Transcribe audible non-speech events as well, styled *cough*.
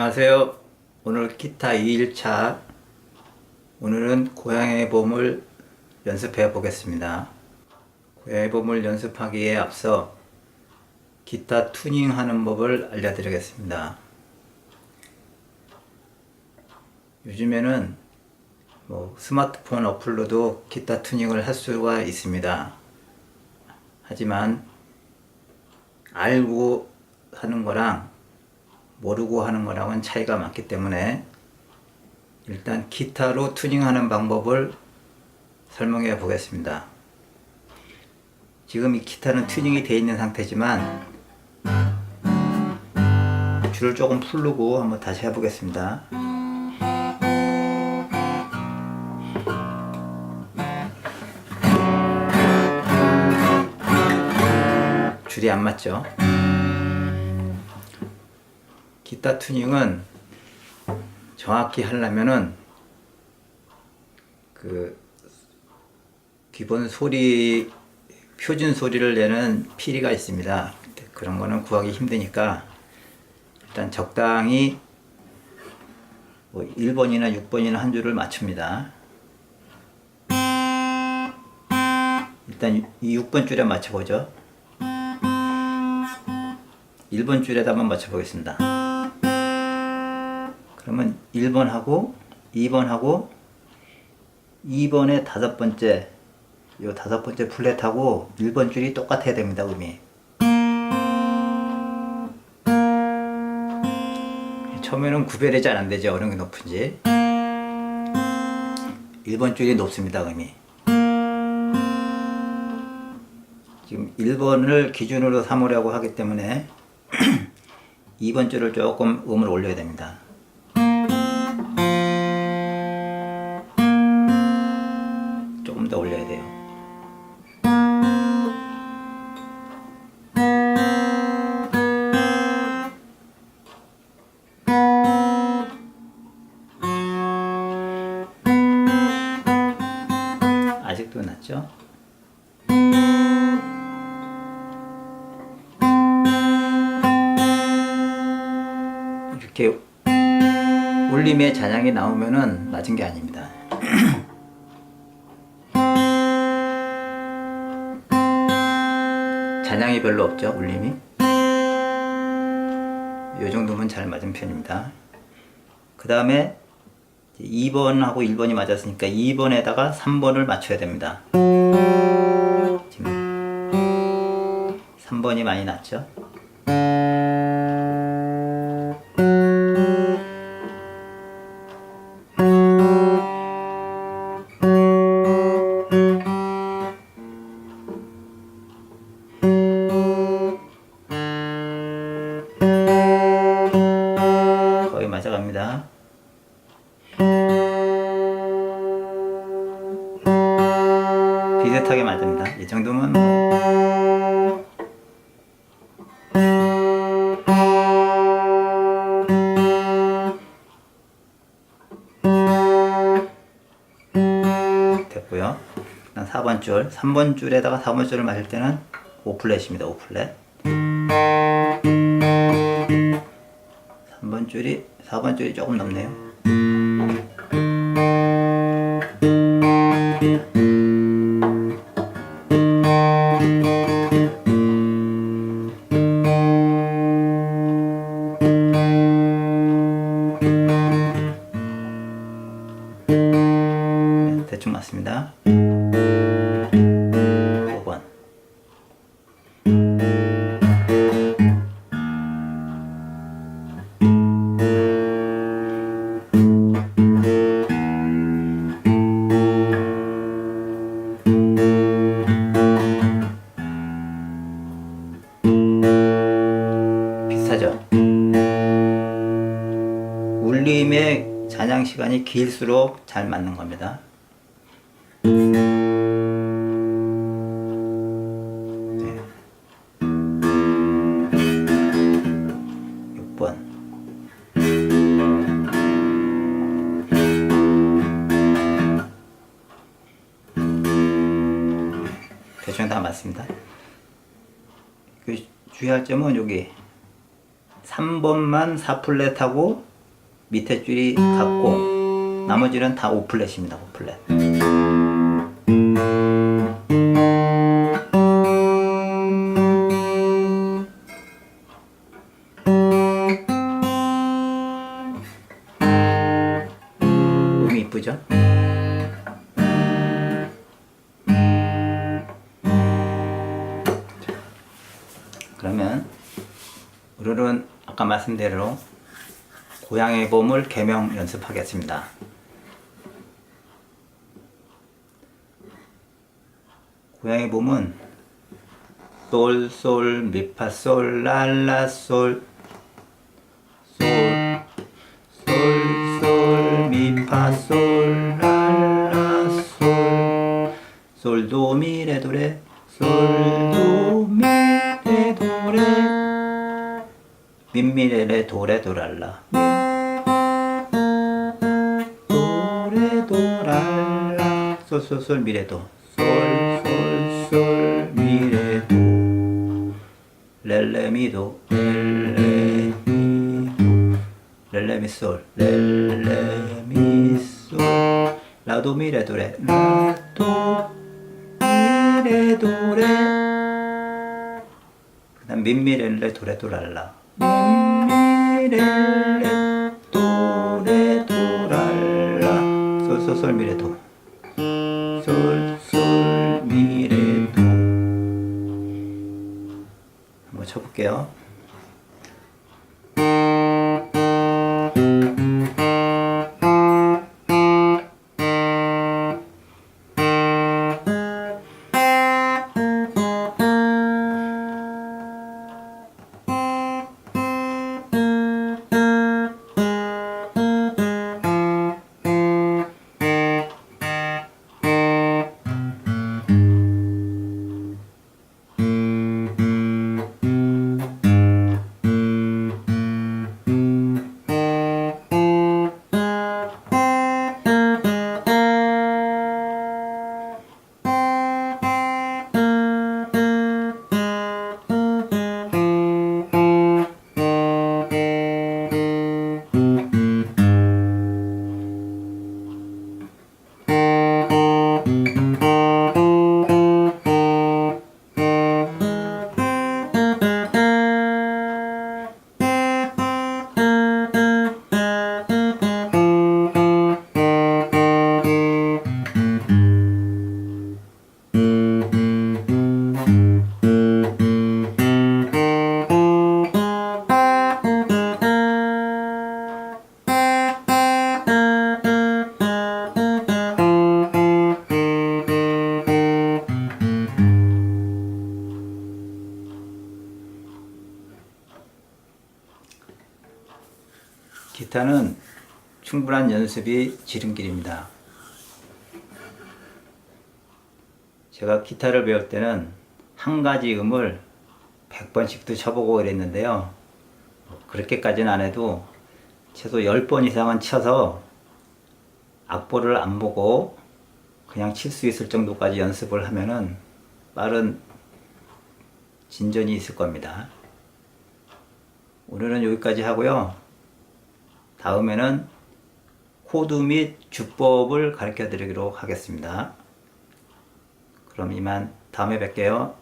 안녕하세요. 오늘 기타 2일차 오늘은 고양이의 봄을 연습해 보겠습니다. 고양이의 봄을 연습하기에 앞서 기타 튜닝하는 법을 알려드리겠습니다. 요즘에는 뭐 스마트폰 어플로도 기타 튜닝을 할 수가 있습니다. 하지만 알고 하는 거랑 모르고 하는 거랑은 차이가 많기 때문에 일단 기타로 튜닝하는 방법을 설명해 보겠습니다. 지금 이 기타는 튜닝이 되어 있는 상태지만 줄을 조금 풀르고 한번 다시 해보겠습니다. 줄이 안 맞죠? 기타 튜닝은 정확히 하려면은 그 기본 소리 표준 소리를 내는 피리가 있습니다. 그런 거는 구하기 힘드니까 일단 적당히 뭐 1번이나 6번이나 한 줄을 맞춥니다. 일단 이 6번 줄에 맞춰보죠. 1번 줄에다 한번 맞춰보겠습니다. 그러면 1번 하고 2번 하고 2번에 다섯 번째 요 다섯 번째 플랫하고 1번 줄이 똑같아야 됩니다 음이. 처음에는 구별이 잘 안 되죠 어느 게 높은지. 1번 줄이 높습니다 음이. 지금 1번을 기준으로 삼으려고 하기 때문에 *clears throat* 2번 줄을 조금 음을 올려야 됩니다. 낮죠? 이렇게 울림의 잔향이 나오면은 낮은 게 아닙니다. *clears throat* 잔향이 별로 없죠, 울림이. 이 정도면 잘 맞은 편입니다. 그 다음에 2번하고 1번이 맞았으니까 2번에다가 3번을 맞춰야 됩니다. 지금 3번이 많이 낮죠? 거의 맞아갑니다. 비슷하게 맞습니다. 이 정도면 뭐 됐고요. 그다음 4번 줄, 3번 줄에다가 4번 줄을 맞을 때는 5플랫입니다. 5플랫. 3번 줄이 4번 줄이 조금 넘네요. 대충 맞습니다. 5번. 비슷하죠? 울림의 잔향 시간이 길수록 잘 맞는 겁니다. 대충 다 맞습니다. 그 주의할 점은 여기 3번만 4플랫하고 밑에 줄이 같고 나머지는 다 오플렛입니다. 오플렛. 음이 이쁘죠? 오늘은 아까 말씀대로 고양이 봄을 개명 연습하겠습니다. 고양이 봄은 솔, 솔, 미파, 솔, 랄라, 솔, 솔, 솔, 솔, 미파, 솔, 랄라, 솔, 솔, 도, 미, 레, 도, 레, 솔, 도, 민미레레 도레 도랄라. 도레 도랄라. 솔솔솔 미레도 솔솔솔 미레도 렐레미도 렐레미도 렐레미솔 렐레미솔. 라도 미레도레 라도 미레도레 그 다음 민미렐레 도레도랄라 민미렐레 도레 도랄라. 솔솔솔 미레도 솔솔 미레도 한번 쳐볼게요. 기타는 충분한 연습이 지름길입니다. 제가 기타를 배울 때는 한 가지 음을 100번씩도 쳐보고 그랬는데요. 그렇게까지는 안 해도 최소 10번 이상은 쳐서 악보를 안 보고 그냥 칠 수 있을 정도까지 연습을 하면은 빠른 진전이 있을 겁니다. 오늘은 여기까지 하고요. 다음에는 코드 및 주법을 가르쳐 드리도록 하겠습니다. 그럼 이만 다음에 뵐게요.